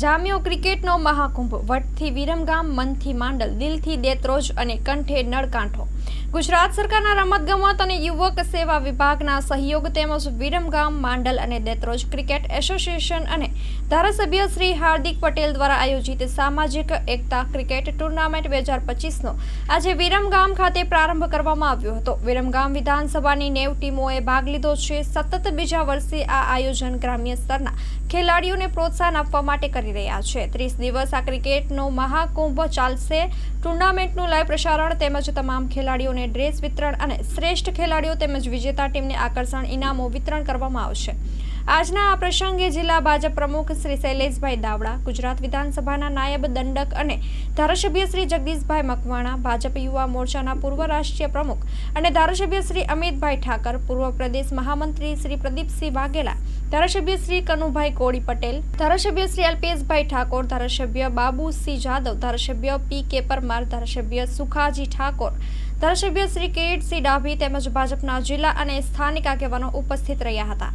જામ્યો ક્રિકેટનો મહાકુંભ. વટથી વિરમગામ મનથી માંડલ દિલથી દેત્રોજ અને કંઠે નળકાંઠો. ગુજરાત સરકારના રમતગમત અને યુવક સેવા વિભાગના સહયોગ તેમજ વિરમગામ, માંડલ અને દેત્રોજ ક્રિકેટ એસોસિએશન અને ધારાસભ્ય શ્રી હાર્દિક પટેલ દ્વારા આયોજિત સામાજિક એકતા ક્રિકેટ ટુર્નામેન્ટ બે હજાર પચીસનો આજે વિરમગામ ખાતે પ્રારંભ કરવામાં આવ્યો હતો. વિરમગામ વિધાનસભાની નેવ ટીમોએ ભાગ લીધો છે. સતત બીજા વર્ષે આ આયોજન ગ્રામ્ય સ્તરના ખેલાડીઓને પ્રોત્સાહન આપવા માટે કરી રહ્યા છે. ત્રીસ દિવસ આ ક્રિકેટનો મહાકુંભ ચાલશે. ટુર્નામેન્ટનું લાઈવ પ્રસારણ તેમજ તમામ ખેલાડીઓને ડ્રેસ વિતરણ અને શ્રેષ્ઠ ખેલાડીઓ તેમજ વિજેતા ટીમને આકર્ષણ ઇનામો વિતરણ કરવામાં આવશે. આજના આ પ્રસંગે જિલ્લા ભાજપ પ્રમુખ શ્રી શૈલેષભાઈ દાવડા, ગુજરાત વિધાનસભાના નાયબ દંડક અને ધારાસભ્ય શ્રી જગદીશભાઈ મકવાણા, ભાજપ યુવા મોરચાના પૂર્વ રાષ્ટ્રીય પ્રમુખ અને ધારાસભ્ય શ્રી અમિતભાઈ ઠાકર, પૂર્વ પ્રદેશ મહામંત્રી શ્રી પ્રદીપસિંહ વાઘેલા, ધારાસભ્ય શ્રી કનુભાઈ કોળી પટેલ, ધારાસભ્ય શ્રી અલ્પેશભાઈ ઠાકોર, ધારાસભ્ય બાબુસિંહ જાદવ, ધારાસભ્ય પી કે પરમાર, ધારાસભ્ય સુખાજી ઠાકોર, ધારાસભ્ય શ્રી કિરીટસિંહ ડાભી તેમજ ભાજપના જિલ્લા અને સ્થાનિક આગેવાનો ઉપસ્થિત રહ્યા હતા.